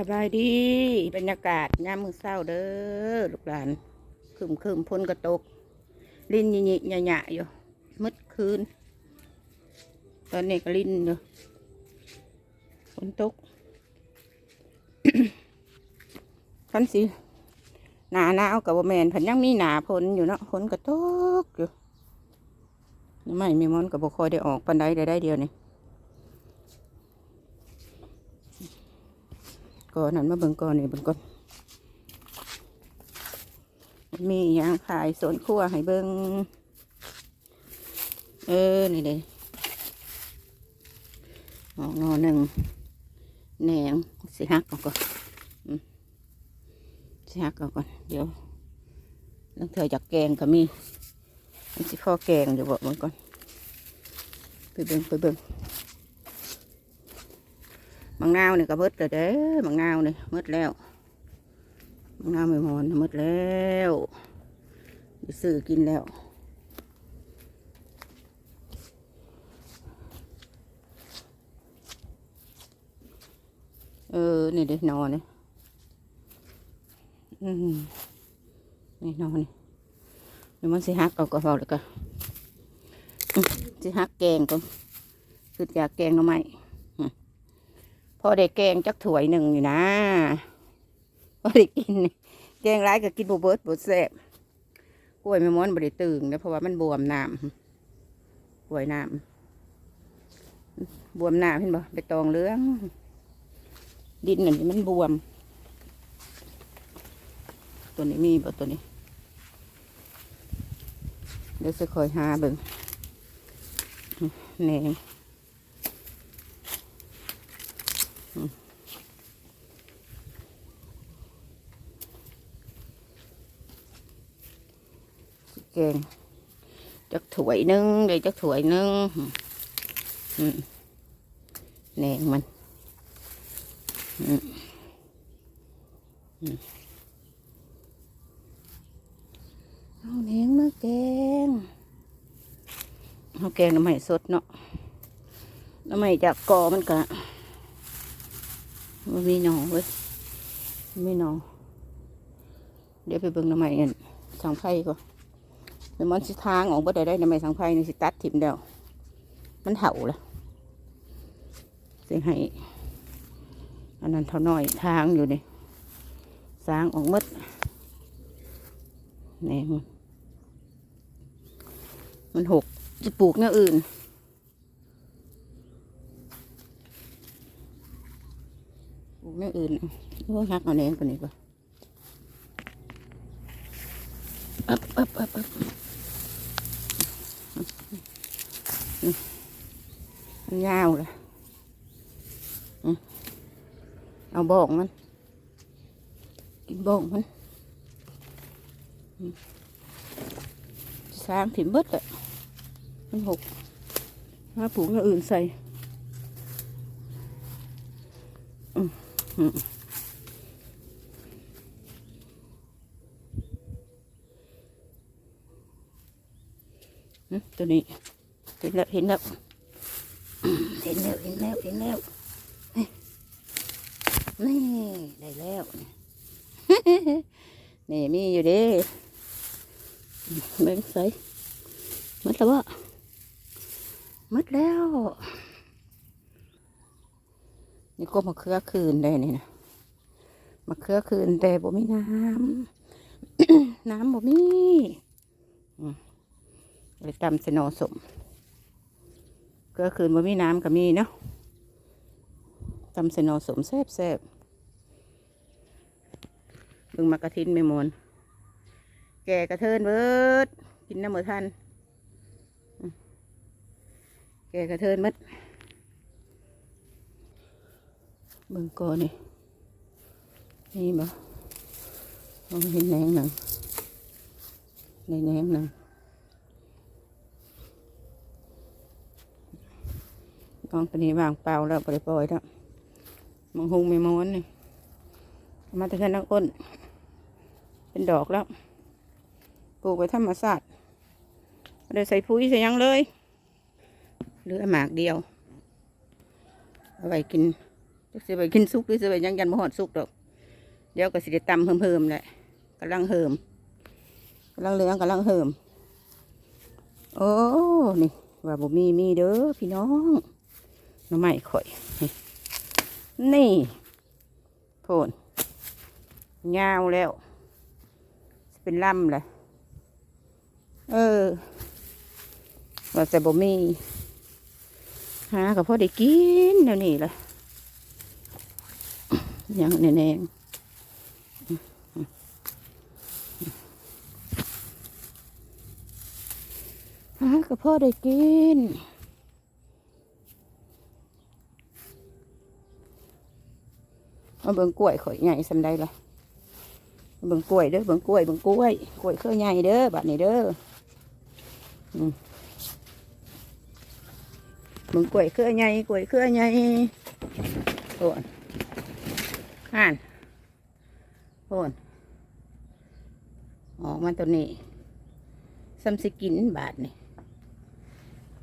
สบายดีบรรยากาศยามมือเศร้าเด้อลูกหลานคืมคืมพ้นกระตก ลิ้นยิยิหยะหยะๆอยู่มืดคืน ตอนนี้ก็ลิ้นอยู่ฝนตกคันสิหนาหนาวกับบ่แมนผันยังมีหนาฝนอยู่เนาะฝนกระตกอยู่ไม่มีมอนกับบ่คอยได้ออกปันไดได้ได้เดียวนี่ ก่อนนั้นมาเบิ่งก่อนนี่เบิ่งก่อนมีหยังขายสวนครัวให้เบิ่งเออ นี่เลยงองอหนึ่งแหนงสิหักเอาก่อนสิหักเอาก่อนเดี๋ยวต้องเธอจากแกงก็มีมันสิพ่อแกงเดี๋ยวบอกมันก่อนไปเบิ่งไปเบิ่ง บางนาวนี่ก็หมดแล้วเด้บางนาวนี่หมดแล้วบางนาวไม่มอนหมดแล้วซื้อกินแล้วเออนี่เด็นอนนี่อืมนี่นอนนี่เดี๋ยวมันสิหักเอาก็พอแล้วก็สิหักแกงก็คืออยากแกงหน่อไม้ อได้แกงจักถ้วยหนึ่งอยู่นะพอได้กินแกงร้ายก็กินบเบิร์ดบแซ่บกล้วยไม่ม้อนบริตึงนะเพราะว่ามันบวมน้ำกล้วยน้ำบวมน้ำเห็นบ่ไปตองเลื้องดินอันนี้มันบวม ตัวนี้มีบ่ตัวนี้เดี๋ยวจะคอยหาเบิ่งแหนง แกงจักถ้วยหนึงเลยจักถ้วยหนึงอืมแหนงมันอืมอืมเอาแหนงมาแกงเอาแกงน้ำใหม่สดเนาะน้ำใหม่จากกอมันกะ มันมีหนองเว้ยมีหนอง เดี๋ยวไปเบิ่งน้ำใหม่กันสังไพ่ก่อนเดี๋ยวมันสิทางออกบ่ได้ได้ในไม้สังไฟนี่สิตัดถิ่มเดียวมันเห่าละสิให้ อันนั้นเท่าน้อยทางอยู่นี่สางออกมดนี่มันมันหกจะปลูกแนวอื่นปลูก แนวอื่นโอ้ยหักเอาแหนงตัวนี้ก่อนอับอับอับอับมันยาวเลยอืมเอาบ่องมันกินบ่องมันอืมสร้างถิ่มเบิดอะมันหกหาปลูกอย่างอื่นใส่อืมอืมตัวนี้เห็นแล้วเห็นแล้วเห็นแล้วเห็นแล้วเห็นแล้วนี่ได้แล้วนี่มีอยู่ด้เบ่งใส่หมดแล้วบ่หมดแล้ว นี่ก็มะเขือคืนได้นี่นะมะเขือคืนแต่บ่มีน้ำน้ำบ่มีอืมเลยตำเสนอสมก็คืนว่มีน้ำกับมีเนาะตำเสนอสมแซบแซบมึงมากระทินไม่มนแก่กระเทินเบิด กินน้ำมือทันแก่กระเทินมัด เบิ่งก่อนนี่นี่บ่มองเห็นแหนงหนึ่งในแหนงหนึ่งกองตัวนี้วางเปล่าแล้วปล่อยปล่อยแล้วมังหุงไม่ม้วนนี่เอามาแต่แค่นักอ้น เป็นดอกแล้วปลูกไว้ธรรมศาสตร์ไม่ได้ใส่ปุ๋ยใส่ยังเลยเหลือหมากเดียว เอาไว้กิน สิไปกินซุกหรือสิไปยังยันบ่ฮอดซุกดอก เดี๋ยวก็สิได้ตำเพิ่มๆแหละกำลังเหิมกำลังเหลืองกำลังเหิม โอ้นี่ว่าบ่มีมีเด้อพี่น้องน้ำไม้ข่อย นี่โพนยาวแล้วเป็นลำเลยเออว่าแต่บ่มีหากับพ่อได้กินเดี๋ยวนี้ละ ยังแน่ๆหากับพ่อได้กินเอาเบิ่งกล้วยข่อยใหญ่สำได้ละเบิ่งกล้วยเด้อเบิ่งกล้วยเบิ่งกล้วยกล้วยเครือใหญ่เด้อบัดนี้เด้อเบิ่งกล้วยเครือใหญ่กล้วยเครือใหญ่โอ้ นห่านโอนออกมาตัวนี้ซ้ำสิกินบาทนี่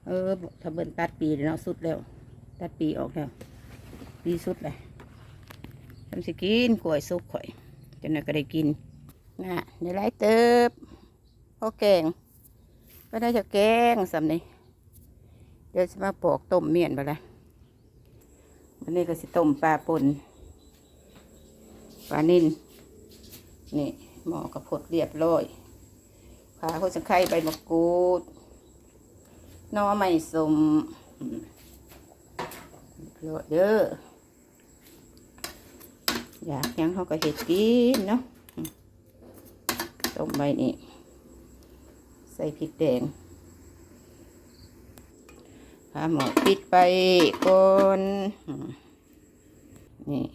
เออถ้าเบิ่นตัดปีเนาะสุดแล้ว ตัดปีออกแล้ว ปีสุดเลยซ้ำสิกินกล้วยสุกข่อยจนน่ะก็ได้กินน่ะเดี๋ยวไล่เติบพ่อแกงก็ได้จะแกงสำนี่เดี๋ยวจะมาปอกต้มเมี่ยนไปละวันนี้ก็สิต้มปลาป่น ปลานิ่นนี่หมอกระพดเรียบร้อยขาเขาจะไข่ใบมะกรูดน้อไม่สมอืมโลดเด้ออยากยังเขาก็เห็ดกินเนาะต้มใบนี้ใส่พริกแดงพาหมอปิดไปก่อนนี่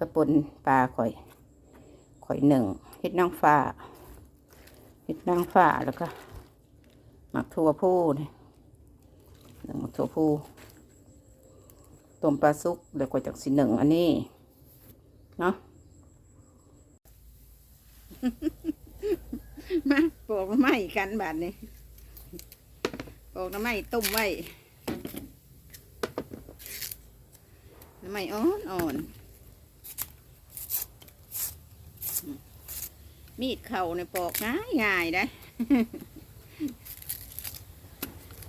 กระปุนปลาข่อย ข่อยหนึ่งเห็ดนางฟ้าเห็ดนางฟ้าแล้วก็หมักทั่วผู้นี่หนึ่งหมักทั่วผู้ต้มปลาซุกเดี๋ยวก็จากสิหนึ่งอันนี้ เนาะมาปอกน้ำไม้กันบาดนี้ปอกน้ำไม้ต้มไว้น้ำไม้อ่อนอ่อน มีดเข่าในปอกง่ายง่ายได้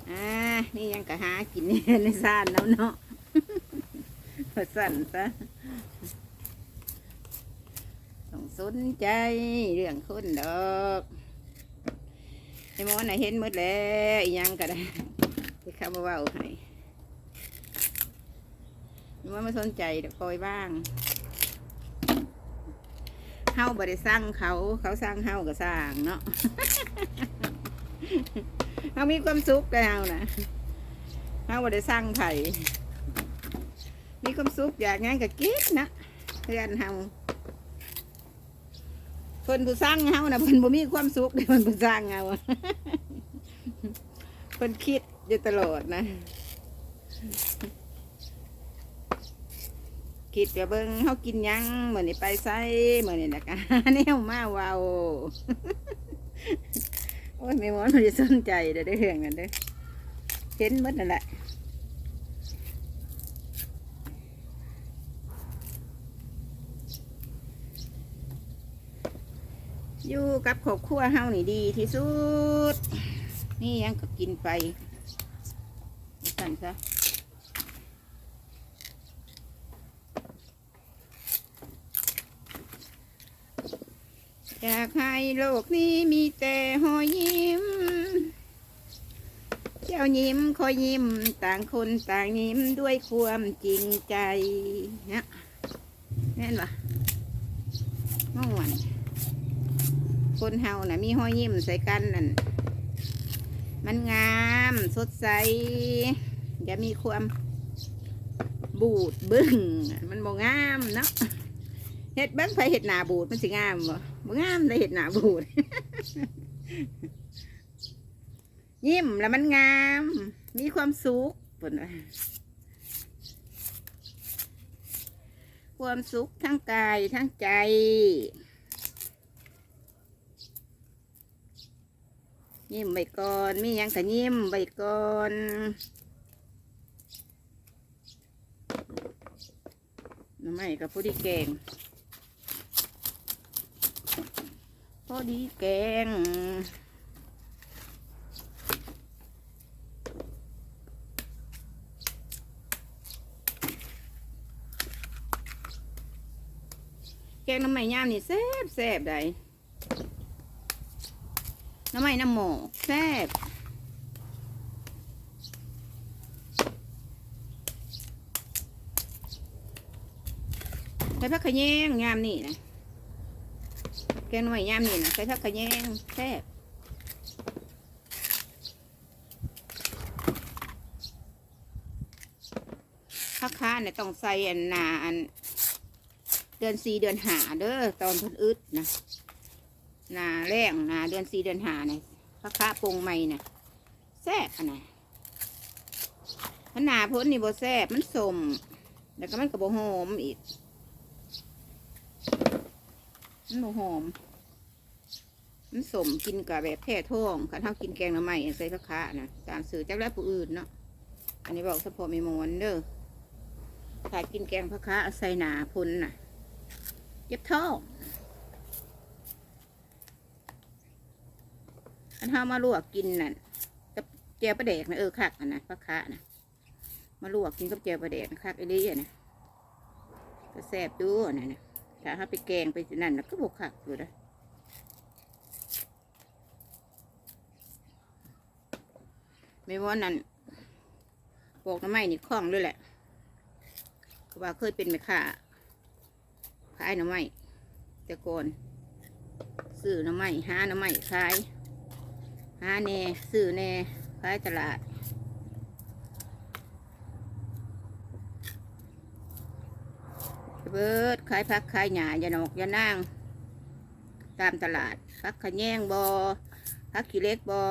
อ่านี่ยังกะหากินในซ่านแล้วเนาะพอสั่นซะต้องสนใจเรื่องคนดอกไอ้มอน่ะเห็นหมดแล้วยังก็ได้ที่เขามาเว่าให้ไอ้หมอไม่สนใจเดี๋ยวคอยบ้าง เฮาบ่ได้สร้างเขา เขาสร้างเฮาก็สร้างเนาะเฮามีความสุขกับเฮานะเฮาบ่ได้สร้างไผมีความสุขอยากงานก็กินนะเพื่อนเฮาเพิ่นผู้สร้างเฮานะเพิ่นบ่มีความสุขเด้เพิ่นผู้สร้างเฮาเพิ่นคิดอยู่ตลอดนะ คิดกับเบิ้งเขากินยังเหมือนนี่ไปไซเหมือนนี่นะกะนี่เอามาว้าวโอ้ยไม่มอนมันจะสนใจเด้อได้อเรื่องนั้นเด้อเห็นมดนั่นแหละอยู่กับครอบครัวเฮานี่ดีที่สุด นี่ยังก็กินไปสั่นซะ อยากให้โลกนี้มีแต่หอยยิ้ม เจ้ายิ้มคอยยิ้มต่างคนต่างยิ้มด้วยความจริงใจนะแน่นปะม่วนคนเฮานะ่ะ มีหอยยิ้มใส่กันนั่นมันงามสดใสอย่ามีความบูดบึ้งมันบ่งามเนาะ เห็ดเบิ้งไปเห็ดหนาบูดมันสิงามบ่บ่งามเลยเห็ดหนาบูด ยิ้มแล้วมันงาม มีความสุขปนว่าความสุขทั้งกายทั้งใจยิ้มไปก่อน มียังก็ยิ้มไปก่อนน้ำไม้กับพอดีแกง พอดีแกงแกงน้ำไม้ย่ามนี่แซ่บแซ่บได้น้ำไม้น้ำหมอกแซ่บใส่ผักขะแยงยามนี่นะ แกงน้ำไม้ยามนี่นะใส่ผักขะแยงแซ่บผักค้าเนี่ยต้องใส่อันนาอันเดือนสี่เดือนหาเด้อตอนเพิ่นอึดนะนาแรงนาเดือนสี่เดือนหาเนี่ยพระคะปรุงใหม่น่ะแซ่บอันน่ะถ้าหนาพ้นนี่บ่แซ่บมันสมแล้วก็มันก็บ่หอมอีก มันบหอม มันสมกินกับแบบแท่ท้องคันเฮากินแกงหน่อไม้ใส่พระคะน่ะตามสื่อจากแล้วผู้อื่นเนาะ อันนี้บอกเฉพาะไม่มวนเด้อถ้ากินแกงพระคะใส่หนาพ้นน่ะเจ็บท้องอันเฮามาลวกกินนั่นกับแจวปลาแดกนะเออคักอันนะพักคะนะมาลวกกินกับแจวปลาแดกนะคักไอ้นี่นะก็แซ่บดูนนั้นนะ ถ้าเฮาไปแกงไปนั่นนะก็บกคักอยู่นะไม่ว่านั่นปอกน้ำไม้นี่คล่องด้วยแหละเพราะว่าเคยเป็นแม่ค้าขายน่อไม้แต่ก่อนซื้อน่อไม้หาน่อไม้ขายหาแน่ซื้อแน่ขายตลาด เบิดขายผักขายหญ้ายานอกยานางตามตลาดผักขะแยงบอผักขี้เล็กบอ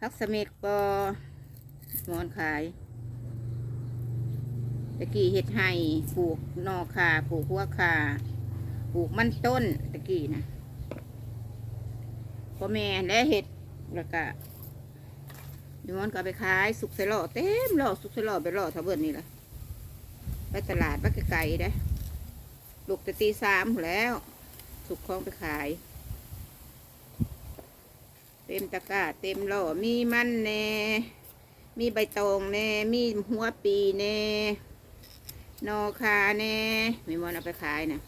ผักเสม็ดบอมอนขายตะกี้เห็ดไห่ปลูกนอคาปลูกหัวคาปลูกมันต้นตะกี้นะพ่อแม่และเห็ดแล้วก็ยมอนก็เอาไปขายสุกใส่หล่อเต็มหล่อสุกใส่หล่อไปหล่อทะเบิดนี่แหละ ตลาดไปไกลๆได้ลูกแต่ตีสามแล้ว สุกคลองไปขาย เต็มตะกร้าเต็มหล่อมีมันแน่มีใบตองแน่มีหัวปีแน่นอคาแน่ม่มอนเอาไปขายนะ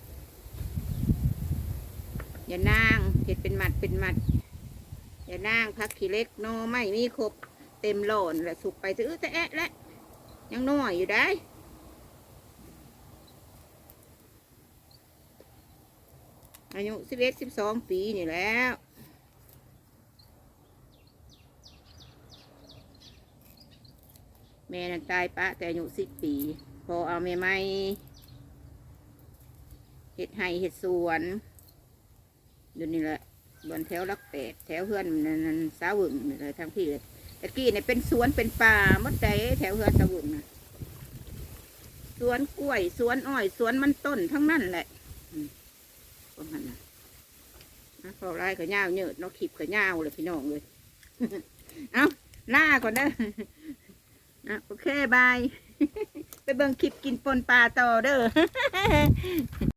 อย่านางเห็ดเป็นหมัดเป็นหมัด อย่านางพักขี้เล็กนอไม่มีครบเต็มหล่นแหละสุกไปซื้อแต่แอะแล้วยังน้อยอยู่ได้ อายุสิบเอ็ดสิบสองปีนี่แล้วแม่นั้นตายปะแต่อายุสิบปี พอเอาแม่ไม่เห็ดไห่เห็ดสวนเดี๋ยวนี้แหละบนแถวลักแปดแถวเพื่อนนั่นนั่นสาวึงเลยทั้งที่เลยตะกี้เนี่ยเป็นสวนเป็นป่ามดใจแถวเพื่อนสาวึงนะสวนกล้วยสวนอ้อยสวนมันต้นทั้งนั้นแหละ อืมประมาณนั้นนะพอไล่ก็ย่าวเยอะเนาะขีบก็ย่าวเลยพี่น้องเลย เอาหน้าก่อนนะอะโอเคบาย ไปเบิ่งคลิปกินปนปลาต่อเด้อ